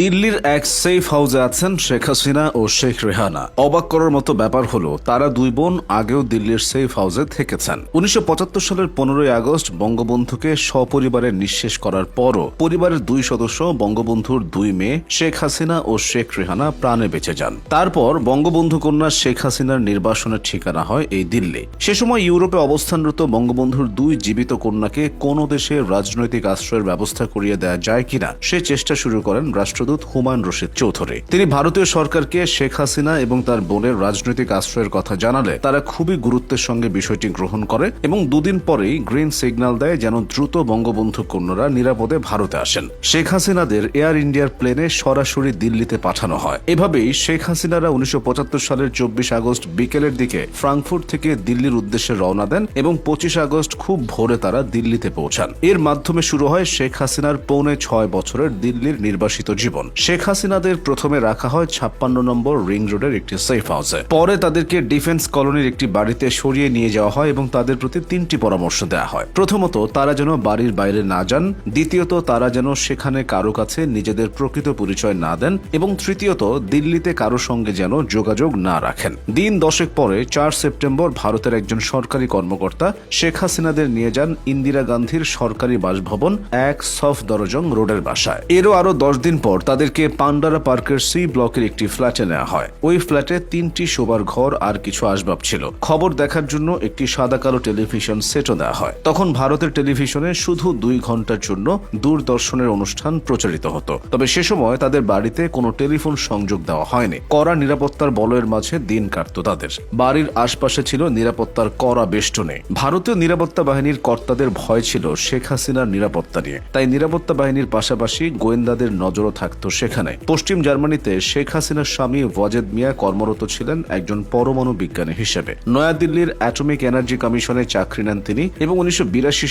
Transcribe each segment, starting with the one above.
দিল্লির এক সেফ হাউসে আছেন শেখ হাসিনা ও শেখ রেহানা। অবাক করার মতো ব্যাপার হলো, তারা দুই বোন আগেও দিল্লির সেফ হাউসে থেকেছেন। উনিশশো সালের পনেরোই আগস্ট বঙ্গবন্ধুকে সপরিবারে নিঃশেষ করার পরও পরিবারের দুই সদস্য, বঙ্গবন্ধুর দুই মেয়ে, শেখ হাসিনা ও শেখ রেহানা প্রাণে বেঁচে যান। তারপর বঙ্গবন্ধু কন্যা শেখ হাসিনার নির্বাসনের ঠিকানা হয় এই দিল্লি। সে সময় ইউরোপে অবস্থানরত বঙ্গবন্ধুর দুই জীবিত কন্যাকে কোন দেশে রাজনৈতিক আশ্রয়ের ব্যবস্থা করিয়ে দেওয়া যায় কিনা, সে চেষ্টা শুরু করেন রাষ্ট্রদূত হুমায়ুন রশিদ চৌধুরী। তিনি ভারতীয় সরকারকে শেখ হাসিনা এবং তার বোনের রাজনৈতিক আশ্রয়ের কথা জানালে তারা খুবই গুরুত্বের সঙ্গে বিষয়টি গ্রহণ করে এবং দুদিন পরেই গ্রিন সিগন্যাল দেয় যেন দ্রুত বঙ্গবন্ধু কন্যারা নিরাপদে ভারতে আসেন। শেখ হাসিনাদের এয়ার ইন্ডিয়ার প্লেনে সরাসরি দিল্লিতে পাঠানো হয়। এভাবেই শেখ হাসিনারা উনিশশো পঁচাত্তর সালের চব্বিশ আগস্ট বিকেলের দিকে ফ্রাঙ্কফুর্ট থেকে দিল্লির উদ্দেশ্যে রওনা দেন এবং পঁচিশ আগস্ট খুব ভোরে তারা দিল্লিতে পৌঁছান। এর মাধ্যমে শুরু হয় শেখ হাসিনার পৌনে ছয় বছরের দিল্লির নির্বাসিত জীবন। শেখ হাসিনাদের প্রথমে রাখা হয় ছাপ্পান্ন নম্বর রিং রোডের একটি সেফ হাউসে পরে তাদেরকে ডিফেন্স কলোনির একটি বাড়িতে সরিয়ে নিয়ে যাওয়া হয় এবং তাদের প্রতি তিনটি পরামর্শ দেওয়া হয়। প্রথমত, তারা যেন বাড়ির বাইরে না যান। দ্বিতীয়ত, তারা যেন সেখানে কারও কাছে নিজেদের প্রকৃত পরিচয় না দেন। এবং তৃতীয়ত, দিল্লিতে কারও সঙ্গে যেন যোগাযোগ না রাখেন। দিন দশেক পরে, চার সেপ্টেম্বর, ভারতের একজন সরকারি কর্মকর্তা শেখ হাসিনাদের নিয়ে যান ইন্দিরা গান্ধীর সরকারি বাসভবন এক সফ দরজং রোডের বাসায়। এরও আরও দশ দিন পর তাদেরকে পান্ডারা পার্কের সি ব্লকের একটি ফ্ল্যাটে নেওয়া হয়। ওই ফ্ল্যাটে তিনটি শোবার ঘর আর কিছু আসবাব ছিল। খবর দেখার জন্য একটি সাদা কালো টেলিভিশন সেটও দেওয়া হয়। তখন ভারতের টেলিভিশনে শুধু দুই ঘণ্টার জন্য দূরদর্শনের অনুষ্ঠান প্রচারিত হতো। তবে সে সময় তাদের বাড়িতে কোনো টেলিফোন সংযোগ দেওয়া হয়নি। কড়া নিরাপত্তার বলয়ের মাঝে দিন কাটত তাদের। বাড়ির আশপাশে ছিল নিরাপত্তার কড়া বেষ্টনে। ভারতীয় নিরাপত্তা বাহিনীর কর্তাদের ভয় ছিল শেখ হাসিনার নিরাপত্তা নিয়ে। তাই নিরাপত্তা বাহিনীর পাশাপাশি গোয়েন্দাদের নজরও থাকত সেখানে। পশ্চিম জার্মানিতে শেখ হাসিনার স্বামী ওয়াজেদ মিয়া কর্মরত ছিলেন একজন পরমাণু বিজ্ঞানী হিসেবে। নয়াদিল্লির অ্যাটমিক এনার্জি কমিশনে চাকরি নেন তিনি এবং উনিশশো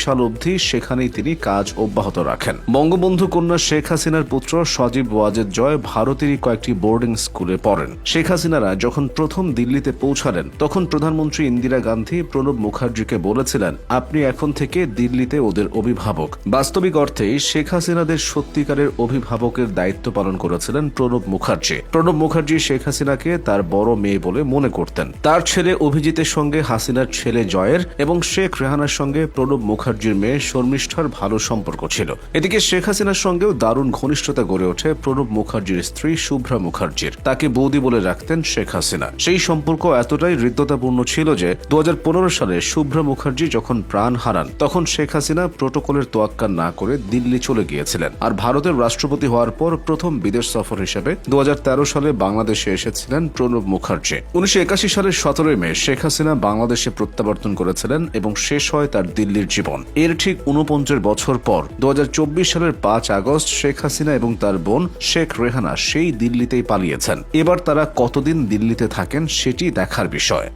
সাল অবধি সেখানেই তিনি কাজ অব্যাহত রাখেন। বঙ্গবন্ধু কন্যা শেখ হাসিনার পুত্র সজীব ওয়াজেদ জয় ভারতেরই কয়েকটি বোর্ডিং স্কুলে পড়েন। শেখ হাসিনারা যখন প্রথম দিল্লিতে পৌঁছালেন, তখন প্রধানমন্ত্রী ইন্দিরা গান্ধী প্রণব মুখার্জিকে বলেছিলেন, আপনি এখন থেকে দিল্লিতে ওদের অভিভাবক। বাস্তবিক অর্থেই শেখ হাসিনাদের সত্যিকারের অভিভাবকের দায়িত্ব পালন করেছিলেন প্রণব মুখার্জি। প্রণব মুখার্জি শেখ হাসিনাকে তার বড় মেয়ে বলে মনে করতেন। তার ছেলে অভিজিতের সঙ্গে হাসিনার ছেলে জয়ের এবং শেখ রেহানার সঙ্গে প্রণব মুখার্জির মেয়ে শর্মিষ্ঠার ভালো সম্পর্ক ছিল। এদিকে শেখ হাসিনার সঙ্গেও দারুণ ঘনিষ্ঠতা গড়ে ওঠে প্রণব মুখার্জির স্ত্রী শুভ্রা মুখার্জির। তাকে বৌদি বলে রাখতেন শেখ হাসিনা। সেই সম্পর্ক এতটাই হৃদ্যতাপূর্ণ ছিল যে দু হাজার পনেরো সালে শুভ্রা মুখার্জি যখন প্রাণ হারান, তখন শেখ হাসিনা প্রোটোকলের তোয়াক্কা না করে দিল্লি চলে গিয়েছিলেন। আর ভারতের রাষ্ট্রপতি হওয়ার পর প্রথম বিদেশ সফর হিসেবে দু হাজার তেরো সালে বাংলাদেশে এসেছিলেন প্রণব মুখার্জি। উনিশশো একাশি সালের সতেরোই মে শেখ হাসিনা বাংলাদেশে প্রত্যাবর্তন করেছিলেন এবং শেষ হয় তার দিল্লির জীবন। এর ঠিক উনপঞ্চাশ বছর পর দু হাজার চব্বিশ সালের পাঁচ আগস্ট শেখ হাসিনা এবং তার বোন শেখ রেহানা সেই দিল্লিতেই পালিয়েছেন। এবার তারা কতদিন দিল্লিতে থাকেন সেটি দেখার বিষয়।